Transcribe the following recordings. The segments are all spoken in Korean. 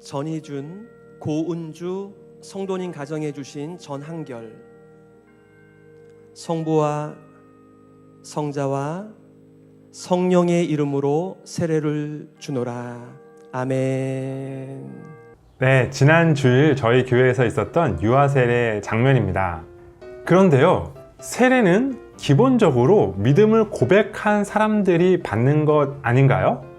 전희준, 고은주 성도님 가정해 주신 전한결 성부와 성자와 성령의 이름으로 세례를 주노라. 아멘. 네, 지난 주일 저희 교회에서 있었던 유아 세례 장면입니다. 그런데요, 세례는 기본적으로 믿음을 고백한 사람들이 받는 것 아닌가요?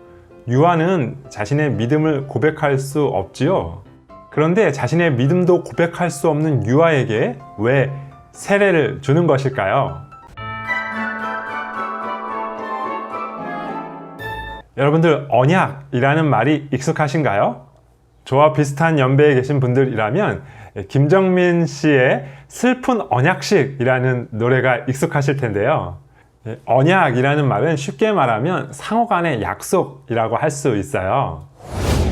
유아는 자신의 믿음을 고백할 수 없지요. 그런데 자신의 믿음도 고백할 수 없는 유아에게 왜 세례를 주는 것일까요? 여러분들 언약이라는 말이 익숙하신가요? 저와 비슷한 연배에 계신 분들이라면 김정민 씨의 슬픈 언약식이라는 노래가 익숙하실 텐데요. 예, 언약이라는 말은 쉽게 말하면 상호 간의 약속이라고 할 수 있어요.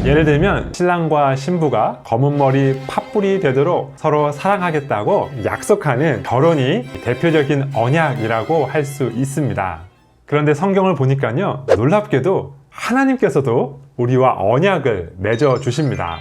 예를 들면 신랑과 신부가 검은 머리 팥불이 되도록 서로 사랑하겠다고 약속하는 결혼이 대표적인 언약이라고 할 수 있습니다. 그런데 성경을 보니까요, 놀랍게도 하나님께서도 우리와 언약을 맺어 주십니다.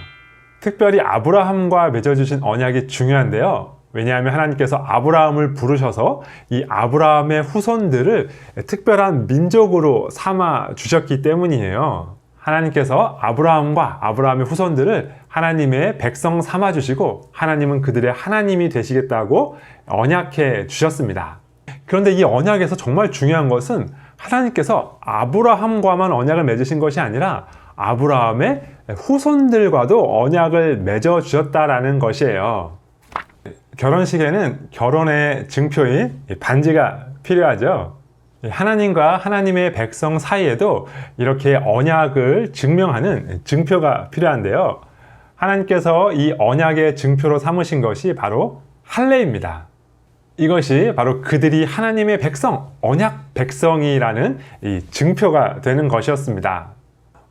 특별히 아브라함과 맺어 주신 언약이 중요한데요. 왜냐하면 하나님께서 아브라함을 부르셔서 이 아브라함의 후손들을 특별한 민족으로 삼아 주셨기 때문이에요. 하나님께서 아브라함과 아브라함의 후손들을 하나님의 백성 삼아 주시고 하나님은 그들의 하나님이 되시겠다고 언약해 주셨습니다. 그런데 이 언약에서 정말 중요한 것은 하나님께서 아브라함과만 언약을 맺으신 것이 아니라 아브라함의 후손들과도 언약을 맺어 주셨다라는 것이에요. 결혼식에는 결혼의 증표인 반지가 필요하죠. 하나님과 하나님의 백성 사이에도 이렇게 언약을 증명하는 증표가 필요한데요. 하나님께서 이 언약의 증표로 삼으신 것이 바로 할례입니다. 이것이 바로 그들이 하나님의 백성, 언약 백성이라는 이 증표가 되는 것이었습니다.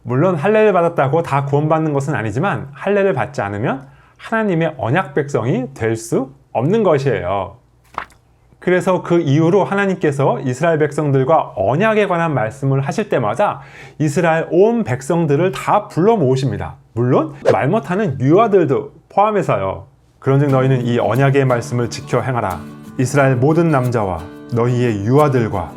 물론 할례를 받았다고 다 구원받는 것은 아니지만 할례를 받지 않으면 하나님의 언약 백성이 될 수 없는 것이에요. 그래서 그 이후로 하나님께서 이스라엘 백성들과 언약에 관한 말씀을 하실 때마다 이스라엘 온 백성들을 다 불러 모으십니다. 물론 말 못하는 유아들도 포함해서요. 그런즉 너희는 이 언약의 말씀을 지켜 행하라. 이스라엘 모든 남자와 너희의 유아들과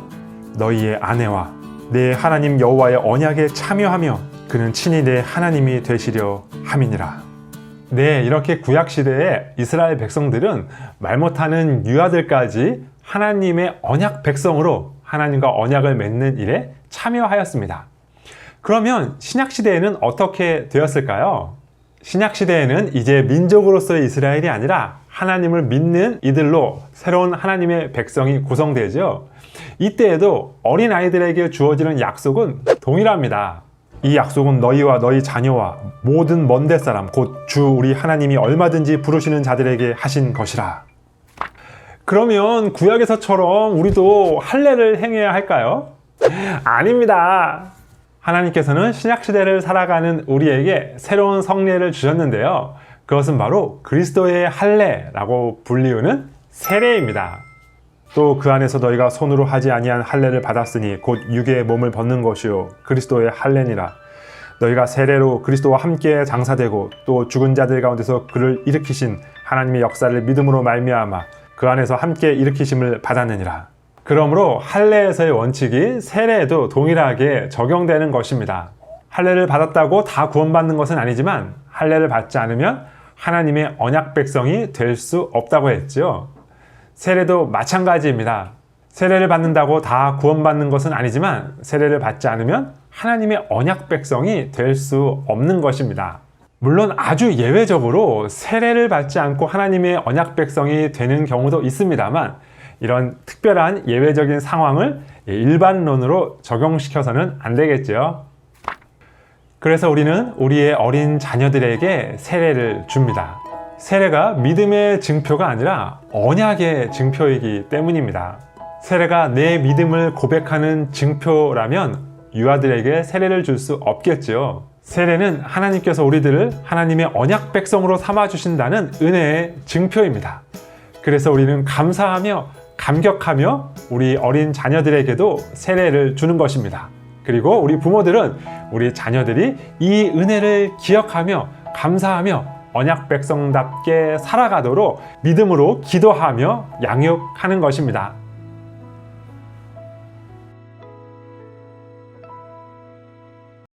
너희의 아내와 내 하나님 여호와의 언약에 참여하며 그는 친히 내 하나님이 되시려 함이니라. 네, 이렇게 구약 시대에 이스라엘 백성들은 말 못하는 유아들까지 하나님의 언약 백성으로 하나님과 언약을 맺는 일에 참여하였습니다. 그러면 신약 시대에는 어떻게 되었을까요? 신약 시대에는 이제 민족으로서의 이스라엘이 아니라 하나님을 믿는 이들로 새로운 하나님의 백성이 구성되죠. 이때에도 어린 아이들에게 주어지는 약속은 동일합니다. 이 약속은 너희와 너희 자녀와 모든 먼데 사람 곧 주 우리 하나님이 얼마든지 부르시는 자들에게 하신 것이라. 그러면 구약에서처럼 우리도 할례를 행해야 할까요? 아닙니다. 하나님께서는 신약 시대를 살아가는 우리에게 새로운 성례를 주셨는데요. 그것은 바로 그리스도의 할례라고 불리우는 세례입니다. 또 그 안에서 너희가 손으로 하지 아니한 할례를 받았으니 곧 육의 몸을 벗는 것이요 그리스도의 할례니라. 너희가 세례로 그리스도와 함께 장사되고 또 죽은 자들 가운데서 그를 일으키신 하나님의 역사를 믿음으로 말미암아 그 안에서 함께 일으키심을 받았느니라. 그러므로 할례에서의 원칙이 세례에도 동일하게 적용되는 것입니다. 할례를 받았다고 다 구원받는 것은 아니지만 할례를 받지 않으면 하나님의 언약 백성이 될 수 없다고 했죠. 세례도 마찬가지입니다. 세례를 받는다고 다 구원받는 것은 아니지만 세례를 받지 않으면 하나님의 언약 백성이 될 수 없는 것입니다. 물론 아주 예외적으로 세례를 받지 않고 하나님의 언약 백성이 되는 경우도 있습니다만 이런 특별한 예외적인 상황을 일반론으로 적용시켜서는 안 되겠죠. 그래서 우리는 우리의 어린 자녀들에게 세례를 줍니다. 세례가 믿음의 증표가 아니라 언약의 증표이기 때문입니다. 세례가 내 믿음을 고백하는 증표라면 유아들에게 세례를 줄 수 없겠지요. 세례는 하나님께서 우리들을 하나님의 언약 백성으로 삼아 주신다는 은혜의 증표입니다. 그래서 우리는 감사하며 감격하며 우리 어린 자녀들에게도 세례를 주는 것입니다. 그리고 우리 부모들은 우리 자녀들이 이 은혜를 기억하며 감사하며 언약 백성답게 살아가도록 믿음으로 기도하며 양육하는 것입니다.